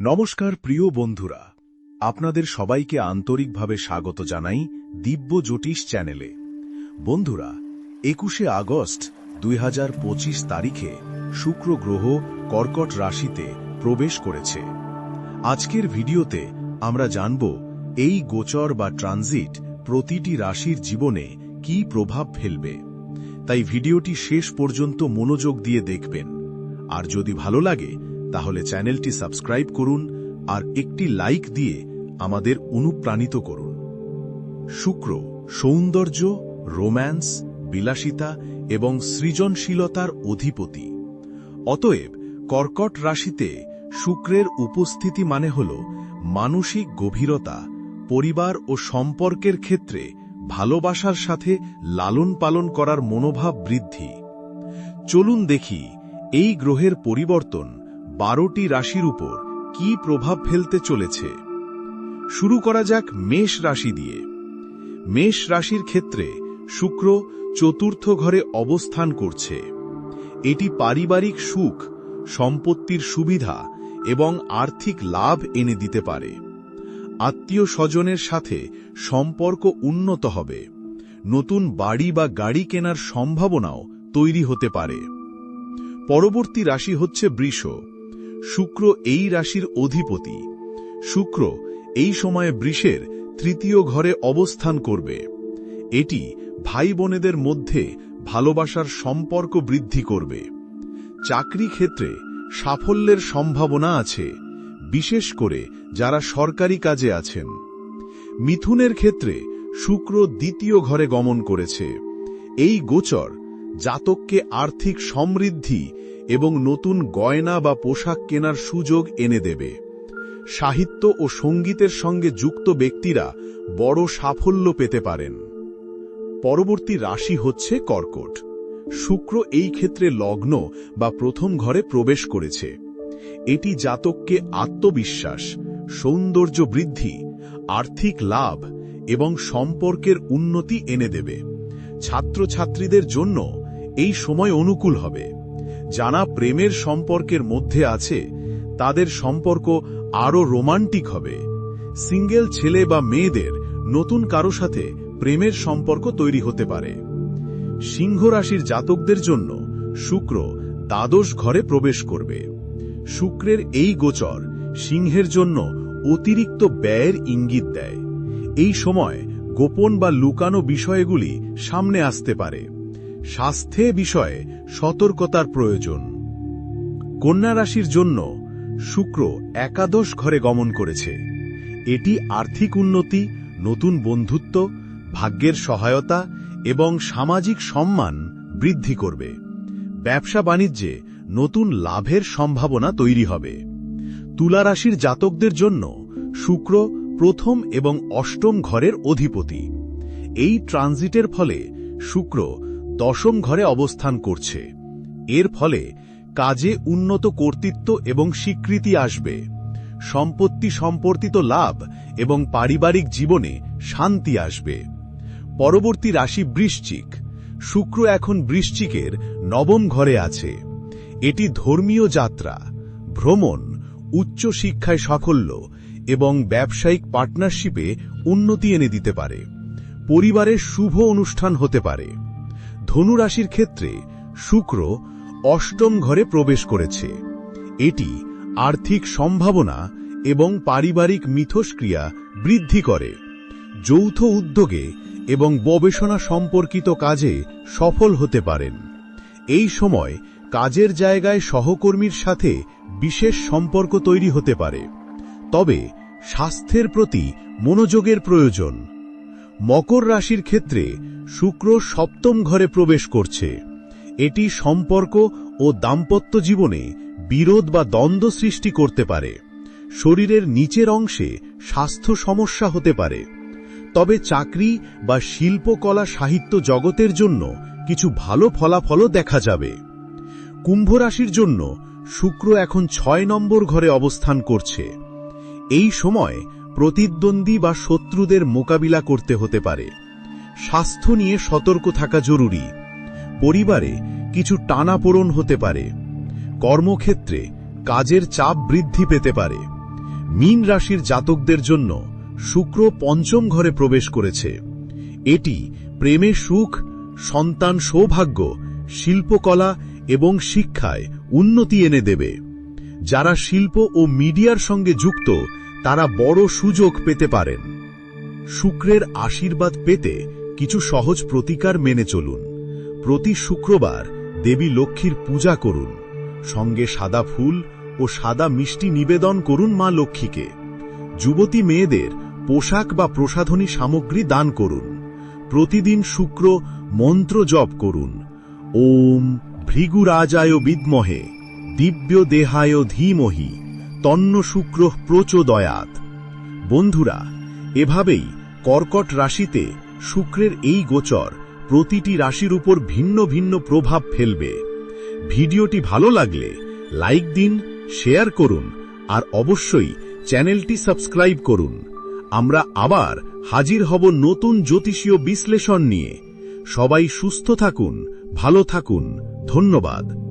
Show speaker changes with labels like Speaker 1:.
Speaker 1: নমস্কার, প্রিয় বন্ধুরা। আপনাদের সবাইকে আন্তরিকভাবে স্বাগত জানাই দিব্য জ্যোতিষ চ্যানেলে। বন্ধুরা, একুশে আগস্ট দুই হাজার পঁচিশ তারিখে শুক্র গ্রহ কর্কট রাশিতে প্রবেশ করেছে। আজকের ভিডিওতে আমরা জানব এই গোচর বা ট্রানজিট প্রতিটি রাশির জীবনে কি প্রভাব ফেলবে। তাই ভিডিওটি শেষ পর্যন্ত মনোযোগ দিয়ে দেখবেন। আর যদি ভালো লাগে তাহলে চ্যানেলটি সাবস্ক্রাইব করুন আর একটি লাইক দিয়ে আমাদের অনুপ্রাণিত করুন। শুক্র, সৌন্দর্য, রোম্যান্স, বিলাসিতা এবং সৃজনশীলতার অধিপতি। অতএব কর্কট রাশিতে শুক্রের উপস্থিতি মানে হল মানসিক গভীরতা, পরিবার ও সম্পর্কের ক্ষেত্রে ভালোবাসার সাথে লালন পালন করার মনোভাব বৃদ্ধি। চলুন দেখি এই গ্রহের পরিবর্তন বারোটি রাশির উপর কি প্রভাব ফেলতে চলেছে? শুরু করা যাক মেষ রাশি দিয়ে। মেষ রাশির ক্ষেত্রে শুক্র চতুর্থ ঘরে অবস্থান করছে। এটি পারিবারিক সুখ, সম্পত্তির সুবিধা এবং আর্থিক লাভ এনে দিতে পারে। আত্মীয় স্বজনের সাথে সম্পর্ক উন্নত হবে। নতুন বাড়ি বা গাড়ি কেনার সম্ভাবনাও তৈরি হতে পারে। পরবর্তী রাশি হচ্ছে বৃষ। শুক্র এই রাশির অধিপতি। শুক্র এই সময়ে বৃষের তৃতীয় ঘরে অবস্থান করবে। এটি ভাই বোনেদের মধ্যে ভালোবাসার সম্পর্ক বৃদ্ধি করবে। চাকরি ক্ষেত্রে সাফল্যের সম্ভাবনা আছে, বিশেষ করে যারা সরকারি কাজে আছেন। মিথুনের ক্ষেত্রে শুক্র দ্বিতীয় ঘরে গমন করেছে। এই গোচর জাতককে আর্থিক সমৃদ্ধি এবং নতুন গয়না বা পোশাক কেনার সুযোগ এনে দেবে। সাহিত্য ও সঙ্গীতের সঙ্গে যুক্ত ব্যক্তিরা বড় সাফল্য পেতে পারেন। পরবর্তী রাশি হচ্ছে কর্কট। শুক্র এই ক্ষেত্রে লগ্ন বা প্রথম ঘরে প্রবেশ করেছে। এটি জাতককে আত্মবিশ্বাস, সৌন্দর্য বৃদ্ধি, আর্থিক লাভ এবং সম্পর্কের উন্নতি এনে দেবে। ছাত্রছাত্রীদের জন্য এই সময় অনুকূল হবে। যারা প্রেমের সম্পর্কের মধ্যে আছে, তাদের সম্পর্ক আরও রোমান্টিক হবে। সিঙ্গেল ছেলে বা মেয়েদের নতুন কারও সাথে প্রেমের সম্পর্ক তৈরি হতে পারে। সিংহ রাশির জাতকদের জন্য শুক্র দ্বাদশ ঘরে প্রবেশ করবে। শুক্রের এই গোচর সিংহের জন্য অতিরিক্ত ব্যয়ের ইঙ্গিত দেয়। এই সময় গোপন বা লুকানো বিষয়গুলি সামনে আসতে পারে। স্বাস্থ্যে বিষয়ে সতর্কতার প্রয়োজন। কন্যা রাশির জন্য শুক্র একাদশ ঘরে গমন করেছে। এটি আর্থিক উন্নতি, নতুন বন্ধুত্ব, ভাগ্যের সহায়তা এবং সামাজিক সম্মান বৃদ্ধি করবে। ব্যবসা বাণিজ্যে নতুন লাভের সম্ভাবনা তৈরি হবে। তুলা রাশির জাতকদের জন্য শুক্র প্রথম এবং অষ্টম ঘরের অধিপতি। এই ট্রানজিটের ফলে শুক্র দশম ঘরে অবস্থান করছে। এর ফলে কাজে উন্নত কর্তৃত্ব এবং স্বীকৃতি আসবে। সম্পত্তি সম্পর্কিত লাভ এবং পারিবারিক জীবনে শান্তি আসবে। পরবর্তী রাশি বৃশ্চিক। শুক্র এখন বৃশ্চিকের নবম ঘরে আছে। এটি ধর্মীয় যাত্রা, ভ্রমণ, উচ্চ শিক্ষায় সাফল্য এবং ব্যবসায়িক পার্টনারশিপে উন্নতি এনে দিতে পারে। পরিবারের শুভ অনুষ্ঠান হতে পারে। ধনুরাশির ক্ষেত্রে শুক্র অষ্টম ঘরে প্রবেশ করেছে। এটি আর্থিক সম্ভাবনা এবং পারিবারিক মিথস্ক্রিয়া বৃদ্ধি করে। যৌথ উদ্যোগে এবং গবেষণা সম্পর্কিত কাজে সফল হতে পারেন। এই সময় কাজের জায়গায় সহকর্মীর সাথে বিশেষ সম্পর্ক তৈরি হতে পারে। তবে স্বাস্থ্যের প্রতি মনোযোগের প্রয়োজন। মকর রাশির ক্ষেত্রে শুক্র সপ্তম ঘরে প্রবেশ করছে। এটি সম্পর্ক ও দাম্পত্য জীবনে বিরোধ বা দ্বন্দ্ব সৃষ্টি করতে পারে। শরীরের নিচের অংশে স্বাস্থ্য সমস্যা হতে পারে। তবে চাকরি বা শিল্পকলা সাহিত্য জগতের জন্য কিছু ভালো ফলাফলও দেখা যাবে। কুম্ভ রাশির জন্য শুক্র এখন ছয় নম্বর ঘরে অবস্থান করছে। এই সময় প্রতিদ্বন্দ্বী বা শত্রুদের মোকাবিলা করতে হতে পারে। স্বাস্থ্য নিয়ে সতর্ক থাকা জরুরি। পরিবারে কিছু টানাপোড়ন হতে পারে। কর্মক্ষেত্রে কাজের চাপ বৃদ্ধি পেতে পারে। মীন রাশির জাতকদের জন্য শুক্র পঞ্চম ঘরে প্রবেশ করেছে। এটি প্রেমে সুখ, সন্তান সৌভাগ্য, শিল্পকলা এবং শিক্ষায় উন্নতি এনে দেবে। যারা শিল্প ও মিডিয়ার সঙ্গে যুক্ত, তারা বড় সুযোগ পেতে পারেন। শুক্রের আশীর্বাদ পেতে কিছু সহজ প্রতিকার মেনে চলুন। প্রতি শুক্রবার দেবী লক্ষ্মীর পূজা করুন। সঙ্গে সাদা ফুল ও সাদা মিষ্টি নিবেদন করুন মা লক্ষ্মীকে। যুবতী মেয়েদের পোশাক বা প্রসাধনী সামগ্রী দান করুন। প্রতিদিন শুক্র মন্ত্র জপ করুন। ওম ভৃগুরাজায় বিদ্মহে, দিব্য দেহায় ধীমহি, তন্ন শুক্র প্রচোদয়াত বন্ধুরা, এভাবেই কর্কট রাশিতে শুক্রের এই গোচর প্রতিটি রাশির উপর ভিন্ন ভিন্ন প্রভাব ফেলবে। ভিডিওটি ভালো লাগলে লাইক দিন, শেয়ার করুন, আর অবশ্যই চ্যানেলটি সাবস্ক্রাইব করুন। আমরা আবার হাজির হব নতুন জ্যোতিষীয় বিশ্লেষণ নিয়ে। সবাই সুস্থ থাকুন, ভালো থাকুন। ধন্যবাদ।